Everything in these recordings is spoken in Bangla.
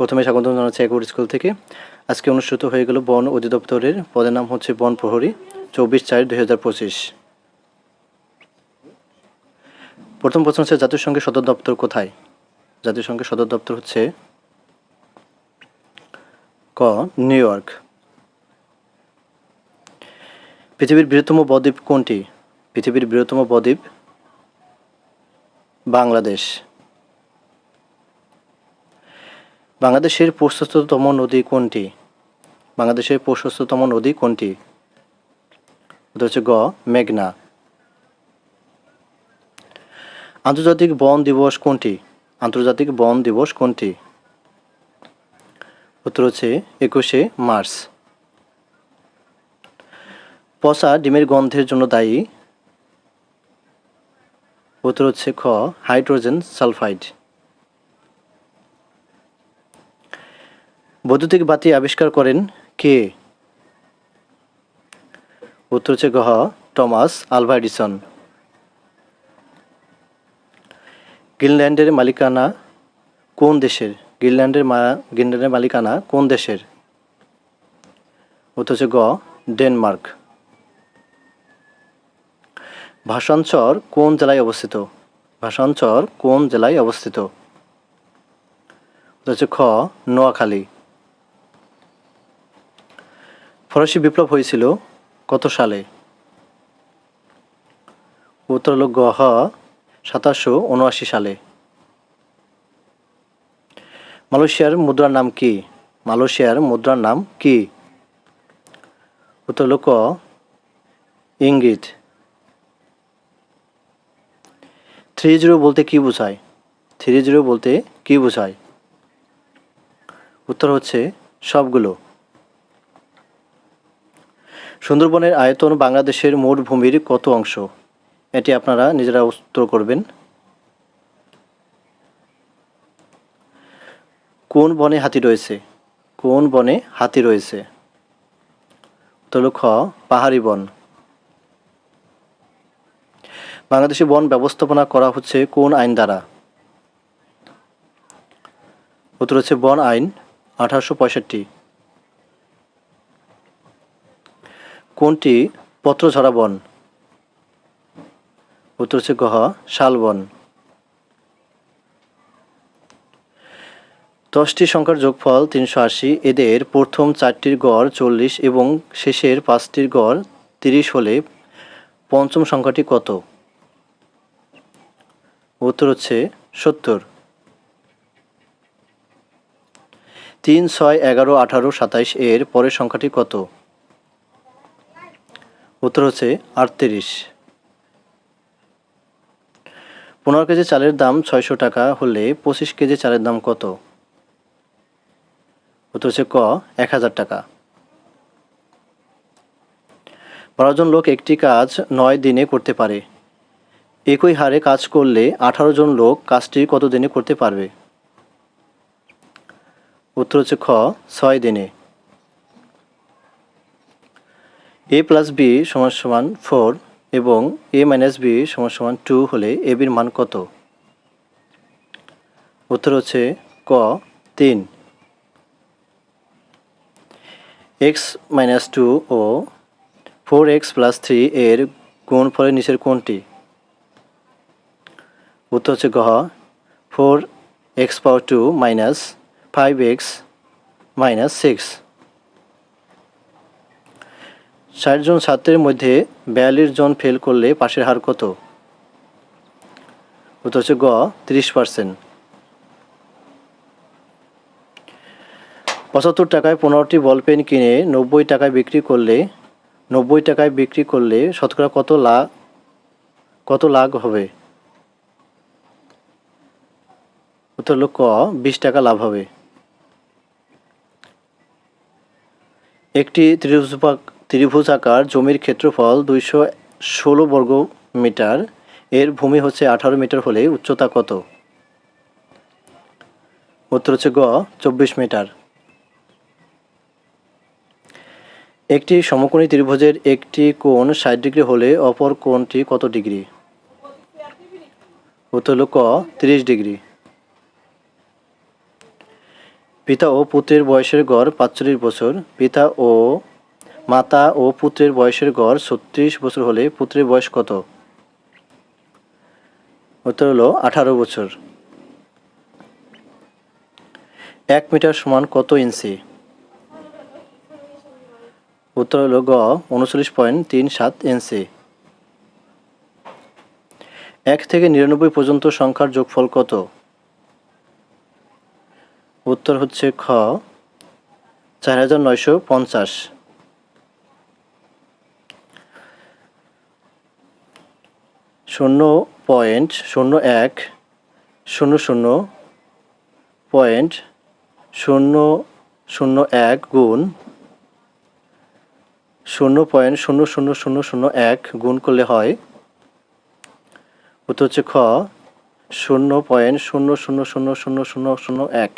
প্রথমে স্বাগত জানাচ্ছি একবার স্কুল থেকে। আজকে অনুষ্ঠিত হয়ে গেল বন অধিদপ্তরের, পদের নাম হচ্ছে বন প্রহরী, চব্বিশ চার দুই হাজার পঁচিশ। প্রথম প্রশ্ন হচ্ছে, জাতিসংঘের সদর দপ্তর কোথায়? জাতিসংঘের সদর দপ্তর হচ্ছে ক, নিউ ইয়র্ক। পৃথিবীর বৃহত্তম বদ্বীপ কোনটি? পৃথিবীর বৃহত্তম বদ্বীপ বাংলাদেশ। বাংলাদেশের প্রশস্ততম নদী কোনটি? বাংলাদেশের প্রশস্ততম নদী কোনটি? উত্তর হচ্ছে গ, মেঘনা। আন্তর্জাতিক বন দিবস কোনটি? আন্তর্জাতিক বন দিবস কোনটি? উত্তর হচ্ছে একুশে মার্চ। পচা ডিমের গন্ধের জন্য দায়ী। উত্তর হচ্ছে খ, হাইড্রোজেন সালফাইড। বৈদ্যুতিক বাতি আবিষ্কার করেন কে? উত্তর হচ্ছে গহ টমাস আলভা এডিসন। গ্রিনল্যান্ডের মালিকানা কোন দেশের? গ্রিনল্যান্ডের গ্রিনল্যান্ডের মালিকানা কোন দেশের? উত্তর হচ্ছে গ, ডেনমার্ক। ভাষাঞ্চর কোন জেলায় অবস্থিত? ভাষাঞ্চর কোন জেলায় অবস্থিত? উত্তর হচ্ছে খ, নোয়াখালী। ফরাসি বিপ্লব হয়েছিল কত সালে? উত্তর হল গহ সাতাশশো উনআশি সালে। মালয়েশিয়ার মুদ্রার নাম কি? মালয়েশিয়ার মুদ্রার নাম কি? উত্তর হল ক ইঙ্গিত। থ্রি জিরো বলতে কি বোঝায়? থ্রি জিরো বলতে কি বোঝায়? উত্তর হচ্ছে সবগুলো। সুন্দরবনের আয়তন বাংলাদেশের মোট ভূমির কত অংশ? এটি আপনারা নিজেরা উত্তর করবেন। কোন বনে হাতি রয়েছে? কোন বনে হাতি রয়েছে? উত্তর খ, পাহাড়ি বন। বাংলাদেশে বন ব্যবস্থাপনা করা হচ্ছে কোন আইন দ্বারা? উত্তর হচ্ছে বন আইন আঠারোশো পঁয়ষট্টি। কোনটি পত্রঝরা বন? উত্তর হচ্ছে গহ শালবন দশটি সংখ্যার যোগফল তিনশো আশি। এদের প্রথম চারটির গড় চল্লিশ এবং শেষের পাঁচটির গড় তিরিশ হলে পঞ্চম সংখ্যাটি কত? উত্তর হচ্ছে সত্তর। তিন, ছয়, এগারো, আঠারো, সাতাইশ এর পরের সংখ্যাটি কত? উত্তর হচ্ছে আটত্রিশ। পনেরো কেজি চালের দাম ছয়শো টাকা হলে পঁচিশ কেজি চালের দাম কত? উত্তর হচ্ছে ক, এক হাজার টাকা। বারো জন লোক একটি কাজ নয় দিনে করতে পারে। একই হারে কাজ করলে আঠারো জন লোক কাজটি কত দিনে করতে পারবে? উত্তর হচ্ছে খ, ছয় দিনে। এ প্লাস বি সমান সমান ফোর এবং এ মাইনাস বি সমান সমান টু হলে এ বির মান কত? উত্তর হচ্ছে ক, তিন। এক্স মাইনাস টু ও ফোর এক্স প্লাস থ্রি এর গুণ ফলের নিচের কোনটি? উত্তর হচ্ছে গহ four x power two minus five x minus six ষাট জন ছাত্রের মধ্যে বিয়াল্লিশ জন ফেল করলে পাশের হার কত? উত্তর হচ্ছে গ, তিরিশ পার্সেন্ট পঁচাত্তর টাকায় পনেরোটি বল পেন কিনে নব্বই টাকায় বিক্রি করলে, নব্বই টাকায় বিক্রি করলে শতকরা কত লাভ কত লাভ হবে? উত্তর হলো ক, বিশ টাকা লাভ হবে। একটি ত্রিভুজ ত্রিভুজ আকার, জমির ক্ষেত্রফল দুইশো ষোলো বর্গ মিটার। এর ভূমি হচ্ছে আঠারো মিটার হলে উচ্চতা কত? উত্তর হচ্ছে গ, চব্বিশ মিটার। একটি সমকোণী ত্রিভুজের একটি কোণ ষাট ডিগ্রি হলে অপর কোণটি কত ডিগ্রি? উত্তর হল ক, তিরিশ ডিগ্রি। পিতা ও পুত্রের বয়সের গড় পাঁচচল্লিশ বছর। পিতা ও মাতা ও পুত্রের বয়সের গড় ছত্রিশ বছর হলে পুত্রের বয়স কত? উত্তর হলো আঠারো বছর। এক মিটার সমান কত ইঞ্চি? উত্তর হলো গ, উনচল্লিশ পয়েন্ট তিন সাত ইঞ্চি। এক থেকে নিরানব্বই পর্যন্ত সংখ্যার যোগফল কত? উত্তর হচ্ছে খ, চার হাজার নয়শো পঞ্চাশ। শূন্য পয়েন্ট শূন্য এক, শূন্য শূন্য পয়েন্ট শূন্য শূন্য এক গুণ, শূন্য পয়েন্ট শূন্য শূন্য শূন্য শূন্য এক গুণ করলে হয়। উত্তর হচ্ছে খ, শূন্য পয়েন্ট শূন্য শূন্য শূন্য শূন্য শূন্য শূন্য এক।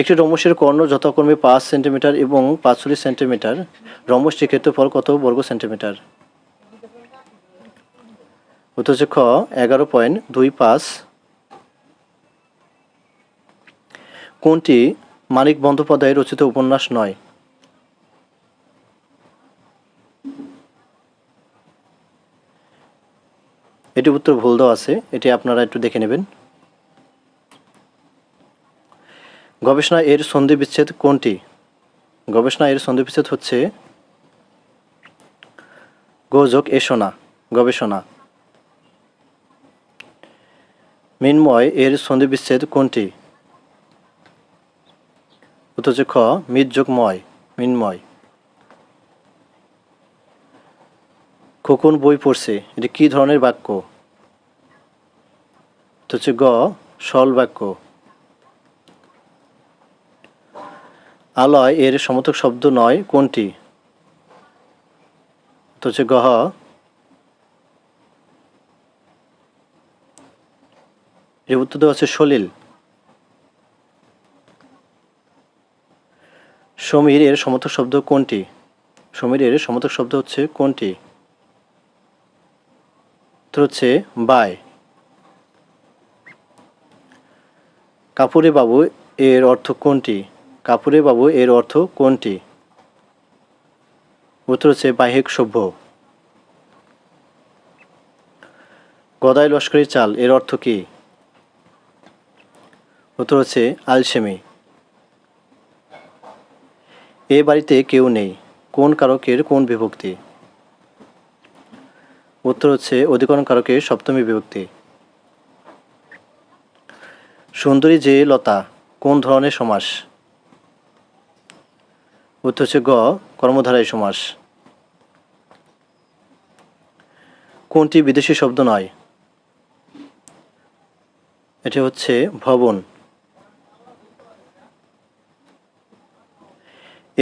একটি রমসের কর্ণ যথাক্রমে পাঁচ সেন্টিমিটার এবং পাঁচচল্লিশ সেন্টিমিটার। রমসটির ক্ষেত্রফল কত বর্গ সেন্টিমিটার? উত্তর খ, এগারো পয়েন্ট দুই পাঁচ। কোনটি মানিক বন্দ্যোপাধ্যায় রচিত উপন্যাস নয়? এটি উত্তর ভুল দেওয়া আছে, এটি আপনারা একটু দেখে নেবেন। গবেষণা এর সন্ধি বিচ্ছেদ কোনটি? গবেষণা এর সন্ধি বিচ্ছেদ হচ্ছে গোযোগ এসোনা গবেষণা। মিনময় এর সন্ধি বিচ্ছেদ কোনটি? উত্তর হচ্ছে খ মিত যোগ ময় মিনময়। খোকন বই পড়ছে, এটি কি ধরনের বাক্য? তো হচ্ছে গ সল বাক্য। আলয় এর সমর্থক শব্দ নয়, কোনটি? তো হচ্ছে গহ এর উত্তর দেওয়া হচ্ছে সলিল। সমীর এর সমর্থক শব্দ কোনটি? সমীর এর সমর্থক শব্দ হচ্ছে কোনটি? উত্তর হচ্ছে বাই। কাপুরে বাবু এর অর্থ কোনটি? কাপুরে বাবু এর অর্থ কোনটি? উত্তর হচ্ছে বাহিক সভ্য। গদাই লস্করি চাল, এর অর্থ কি? উত্তর হচ্ছে আলসেমি। এ বাড়িতে কেউ নেই, কোন কারকের কোন বিভক্তি? উত্তর হচ্ছে অধিকরণ কারকের সপ্তমী বিভক্তি। সুন্দরী যে লতা, কোন ধরনের সমাস? উত্তর হচ্ছে গ, কর্মধারায় সমাস। কোনটি বিদেশি শব্দ নয়? এটি হচ্ছে ভবন।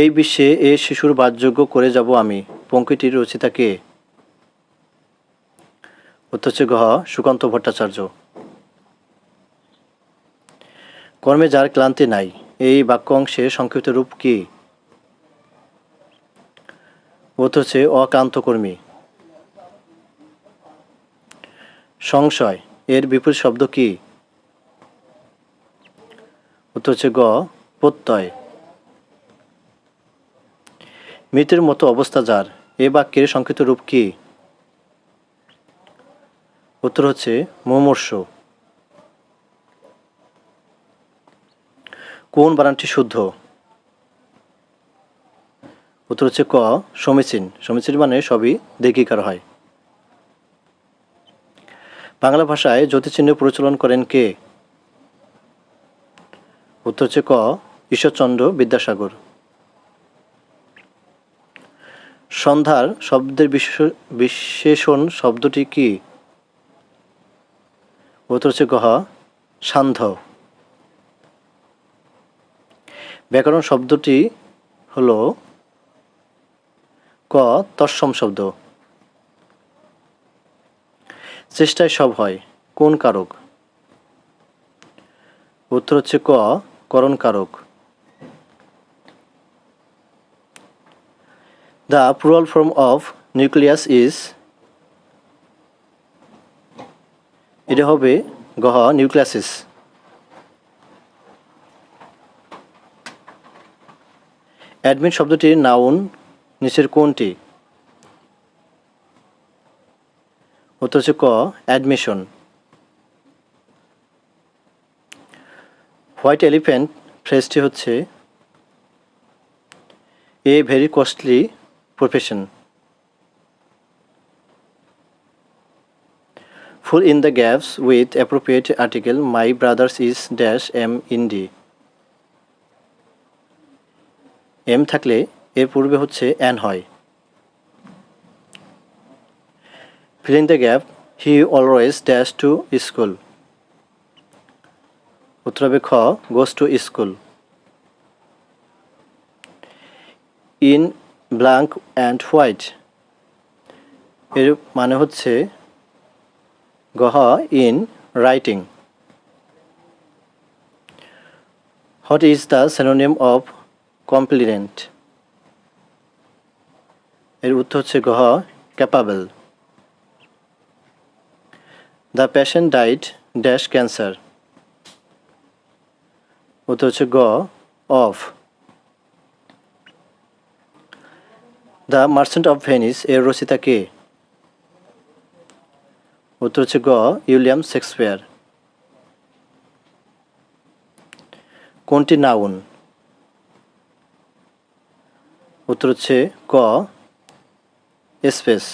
এই বিশ্বে এ শিশুর বাদযোগ্য করে যাব আমি। পঙ্ক্তিটির রচিতা কে? উত্তর গহ সুকান্ত ভট্টাচার্য। কর্মে যার ক্লান্তি নাই, এই বাক্য অংশের সংক্ষিপ্ত রূপ কি? হচ্ছে অক্লান্ত কর্মী সংশয়, এর বিপরীত শব্দ কি? উত্তর হচ্ছে গ, প্রত্যয়। মৃতের মতো অবস্থা যার? এ বাক্যের সংক্ষিপ্ত রূপ কি? উত্তর হচ্ছে, মুমূর্ষ। কোন বানানটি শুদ্ধ? উত্তর হচ্ছে ক, সমীচীন। সমীচীন মানে সবই দীর্ঘিকার হয়। বাংলা ভাষায় জ্যোতিচিহ্ন প্রচলন করেন কে? উত্তর হচ্ছে ক, ঈশ্বরচন্দ্র বিদ্যাসাগর। সন্ধ্যার শব্দের বিশেষ- বিশেষণ শব্দটি কি? উত্তর হচ্ছে গহ, সান্ধ্য। ব্যাকরণ শব্দটি হলো ক, তৎসম শব্দ। চেষ্টায় সব হয়, কোন কারক? উত্তর হচ্ছে ক, করণ কারক। The plural form of nucleus is, এটা হবে গহ নিউক্লিয়াসিস অ্যাডমিট শব্দটির নাউন নিচের কোনটি? উত্তর হচ্ছে ক অ্যাডমিশন হোয়াইট এলিফ্যান্ট ফ্রেজটি হচ্ছে a very costly profession fill in the gaps with appropriate article my brothers is dash M indie M থাকলে এর পূর্বে হচ্ছে অ্যান হয়। Filling the gap he always dash to school উত্তর হবে খ goes to school black and white. এর মানে হচ্ছে গহ in writing. What is the synonym of compliment এর উত্তর হচ্ছে গহ capable. The patient died dash cancer. উত্তর হচ্ছে গ of. The merchant of Venice এর রচিতা কে উত্তর হচ্ছে গ উইলিয়াম শেক্সপিয়ার কোনটি নাউন উত্তর হচ্ছে ক space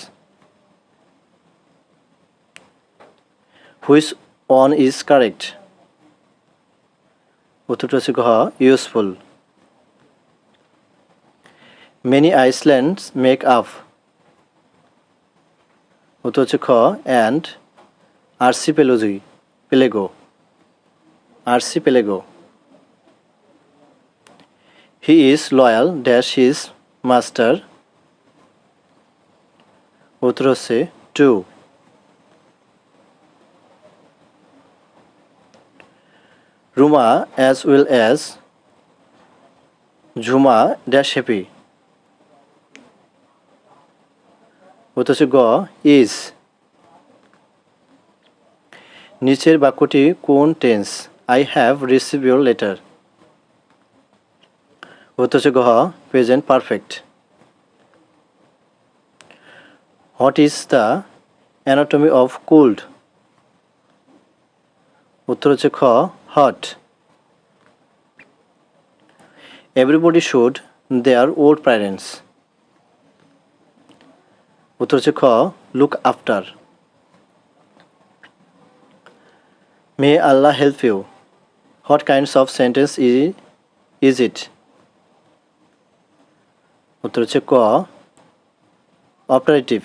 which one is correct উত্তরটা হচ্ছে ঘ useful many islands make up উত্তর হচ্ছে খ and RC পেলোজি পেলেগো archipelago he is loyal dash his master উত্তর হচ্ছে to Ruma as well as Jhuma dash happy হচ্ছে গ ইজ নিচের বাক্যটি কোন tense I have receive your letter হচ্ছে গ present perfect what is the antonym of cold উত্তর হচ্ছে খ hot everybody should their old parents উত্তর হচ্ছে খ look after may Allah help you what kinds of sentence is it উত্তর হচ্ছে ক optative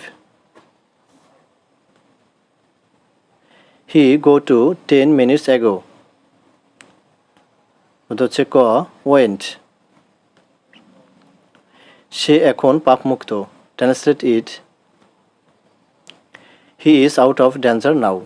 he go to ten minutes ago উত্তর হচ্ছে ক ওয়েন্ট সে এখন পাপমুক্ত। Translate it he is out of danger now